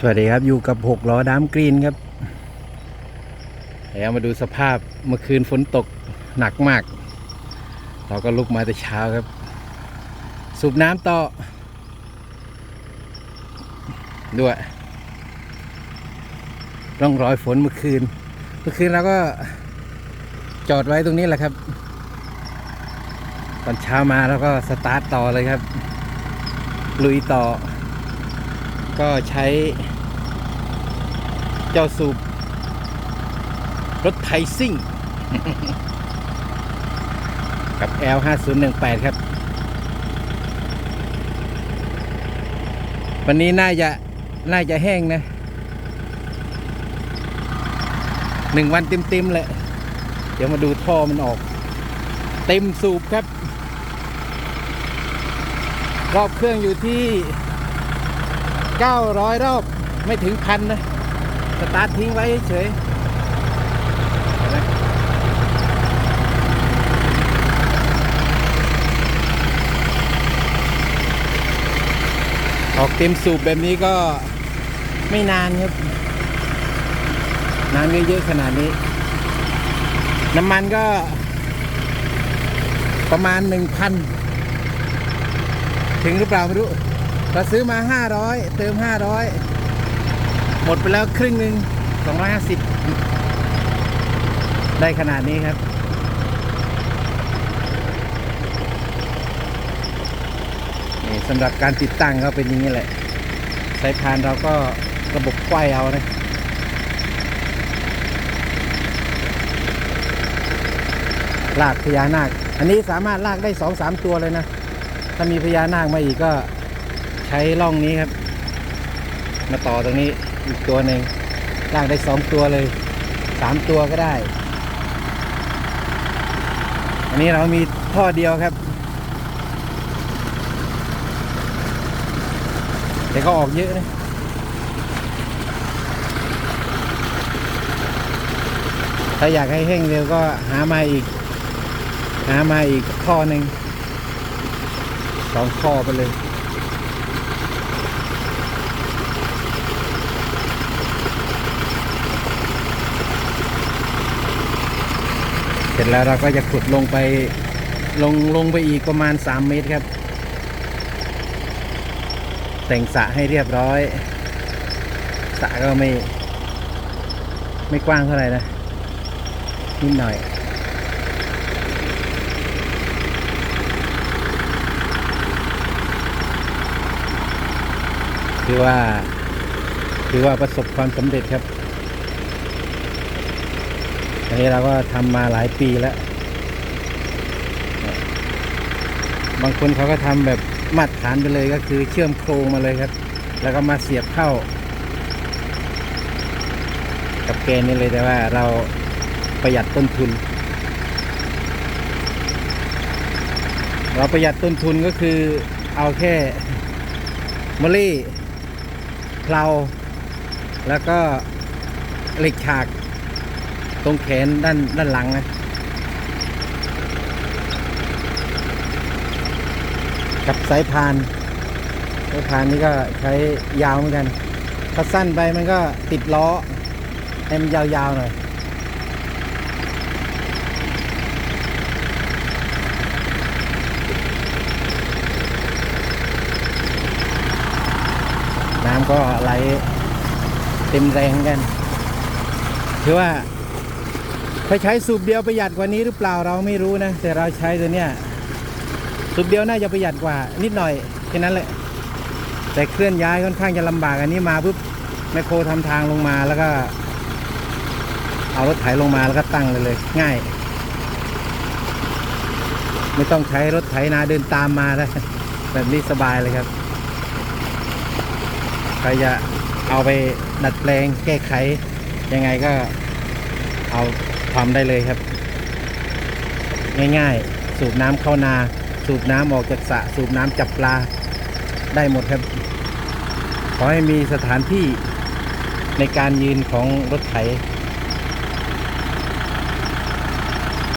สวัสดีครับอยู่กับหกล้อดามกรีนครับเดี๋ยวมาดูสภาพเมื่อคืนฝนตกหนักมาก เราก็ลุกมาแต่เช้าครับ สูบน้ำต่อ ด้วย ร่องรอยฝนเมื่อคืน เมื่อคืนเราก็จอดไว้ตรงนี้แหละครับ ตอนเช้ามาแล้วก็สตาร์ทต่อเลยครับ ลุยต่อ ก็ใช้เจ้าสูบรถไทซิ่ง กับ L 5 0 1 8 ครับ วันนี้น่าจะ น่าจะแห้งนะหนึ่งวันเต็มๆเลยเดี๋ยวมาดูท่อมันออก เต็มสูบครับ รอบเครื่องอยู่ที่ 900 รอบไม่ถึงพันนะสตาร์ททิ้งไว้เฉยออกเต็มสูบแบบนี้ก็ไม่นานครับนานไม่เยอะขนาดนี้ น้ำมันก็ ประมาณ1,000ถึงหรือเปล่าไม่รู้ เราซื้อมา 500 เติม 500 หมดไปแล้วครึ่งหนึ่ง250 ได้ขนาดนี้ครับ นี่สำหรับการติดตั้งก็เป็นอย่างนี้แหละ สายพานเราก็ระบบไขว้เอานะลากพญานาค อันนี้สามารถลากได้สองสามตัวเลยนะ ถ้ามีพญานาคมาอีกก็ ใช้ล่องนี้ครับ มาต่อตรงนี้อีกตัวหนึ่งลากได้สองตัวเลยสามตัวก็ได้ อันนี้เรามีท่อเดียวครับแต่ก็ออกเยอะนะถ้าอยากให้แห้งเร็วก็หามาอีก หามาอีกข้อหนึ่งสองข้อไปเลย สร็จแล้วเราก็จะขุดลงไปลงลงไปอีกประมาณ 3 เมตรครับ แต่งสระให้เรียบร้อยสระก็ไม่ไม่กว้างเท่าไหร่นะ นิดหน่อย คือว่า คือว่าประสบความสำเร็จครับ อันนี้เราก็ทำมาหลายปีแล้ว บางคนเขาก็ทำแบบมาตรฐานไปเลยก็คือเชื่อมโครงมาเลยครับ แล้วก็มาเสียบเข้า กับเกณฑ์นี้เลยแต่ว่าเราประหยัดต้นทุน เราประหยัดต้นทุนก็คือเอาแค่มะลี่เพลาแล้วก็เหล็กฉาก ตรงแขนด้านด้านหลังนะกับสายพานสายพานนี่ก็ใช้ยาวเหมือนกัน ถ้าสั้นไปมันก็ติดล้อให้มันยาวๆหน่อยน้ำก็ไหลเต็มแรงกันถือว่า ถ้าใช้สูบเดียวประหยัดกว่านี้หรือเปล่าเราไม่รู้นะ แต่เราใช้ตัวเนี้ยสูบเดียวน่าจะประหยัดกว่า นิดหน่อยแค่นั้นแหละ แต่เคลื่อนย้ายค่อนข้างจะลำบากอันนี้มาปุ๊บแมคโครทำทางลงมาแล้วก็ เอารถไถลงมาแล้วก็ตั้งเลยเลย ง่าย ไม่ต้องใช้รถไถนาเดินตามมาแล้วแบบนี้สบายเลยครับใครจะเอาไปดัดแปลงแก้ไขยังไงก็ เอาทำได้เลยครับ ง่ายๆ สูบน้ำเข้านา สูบน้ำออกจากสระสูบน้ำจับปลาได้หมดครับ ขอให้มีสถานที่ในการยืนของรถไถ